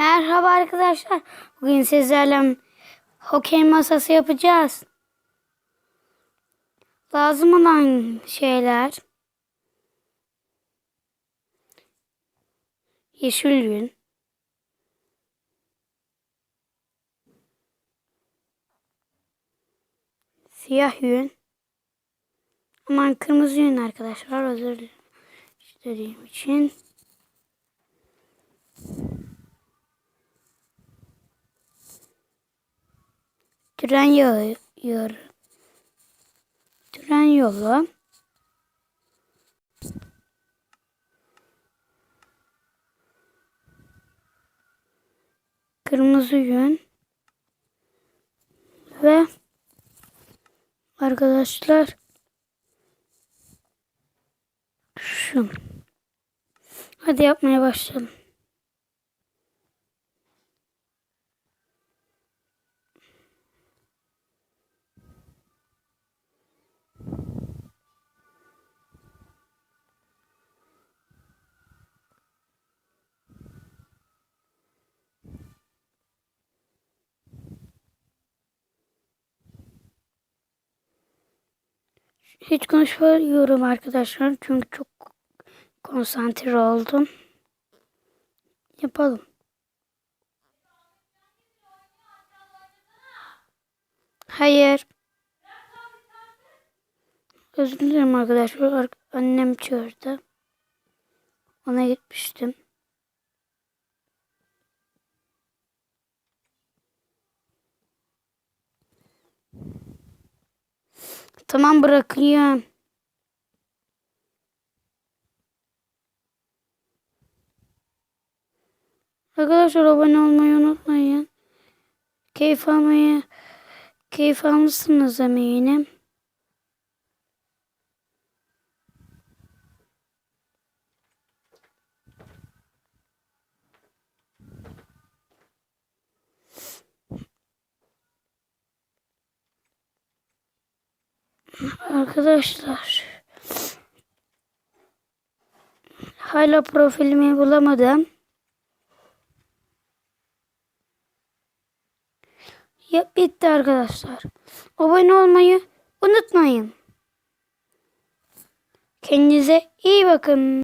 Merhaba arkadaşlar. Bugün sizlerle hokey masası yapacağız. Lazım olan şeyler yeşil yün, siyah yün, aman kırmızı yün arkadaşlar özür dilediğim için. Tren yağı, yağı. Tren yolu. Kırmızı yün. Ve arkadaşlar şu. Hadi yapmaya başlayalım. Hiç konuşmuyorum arkadaşlar çünkü çok konsantre oldum. Yapalım. Hayır. Özür dilerim arkadaşlar. Annem çağırdı. Ona gitmiştim. Tamam bırakıyorum. Arkadaşlar abone olmayı unutmayın. Keyif almayı, keyif almışsınız eminim. Arkadaşlar. Hala profilimi bulamadım. Ya bitti arkadaşlar. Abone olmayı unutmayın. Kendinize iyi bakın.